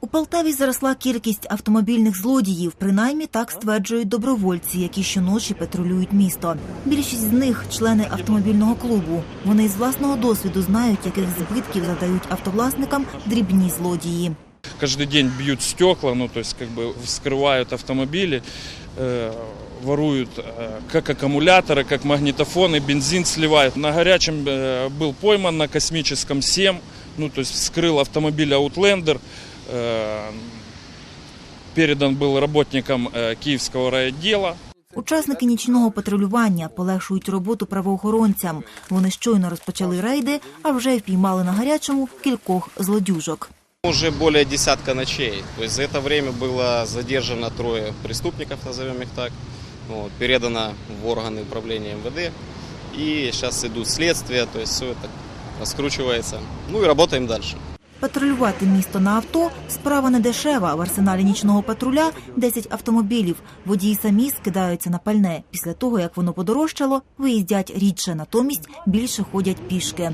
У Полтаві зросла кількість автомобільних злодіїв. Принаймні так стверджують добровольці, які щоночі патрулюють місто. Більшість з них члени автомобільного клубу. Вони з власного досвіду знають, яких збитків задають автовласникам дрібні злодії. Каждый день бьют стекла, ну то есть как бы вскрывают автомобили, э, воруют э, как аккумуляторы, как магнитофоны, бензин сливают. На горячем э, был пойман на космическом 7, ну то есть вскрыл автомобиль Outlander, э, передан был работникам э, Киевского райотдела. Учасники нічного патрулювання полегшують роботу правоохоронцям. Вони щойно розпочали рейди, а вже впіймали на гарячому кількох злодюжок. Уже более десятка ночей. То есть за это время было задержано трое преступников, назовем их так, вот, передано в органы управления МВД. И сейчас идут следствия, то есть все это раскручивается. Ну и работаем дальше. Патрулювати місто на авто справа не дешева. В арсеналі нічного патруля 10 автомобілів. Водії самі скидаються на пальне. Після того, як воно подорожчало, виїздять рідше, натомість більше ходять пішки.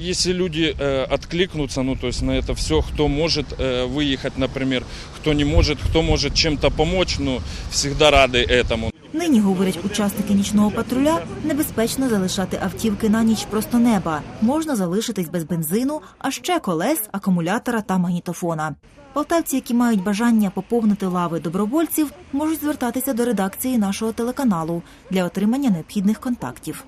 Если люди э, откликнутся, ну то есть на это все, кто может э, выехать, например, кто не может, кто может чем-то помочь, ну всегда рады этому. Нині, говорять учасники нічного патруля, небезпечно залишати автівки на ніч просто неба. Можна залишитись без бензину, а ще колес, акумулятора та магнітофона. Полтавці, які мають бажання поповнити лави добровольців, можуть звертатися до редакції нашого телеканалу для отримання необхідних контактів.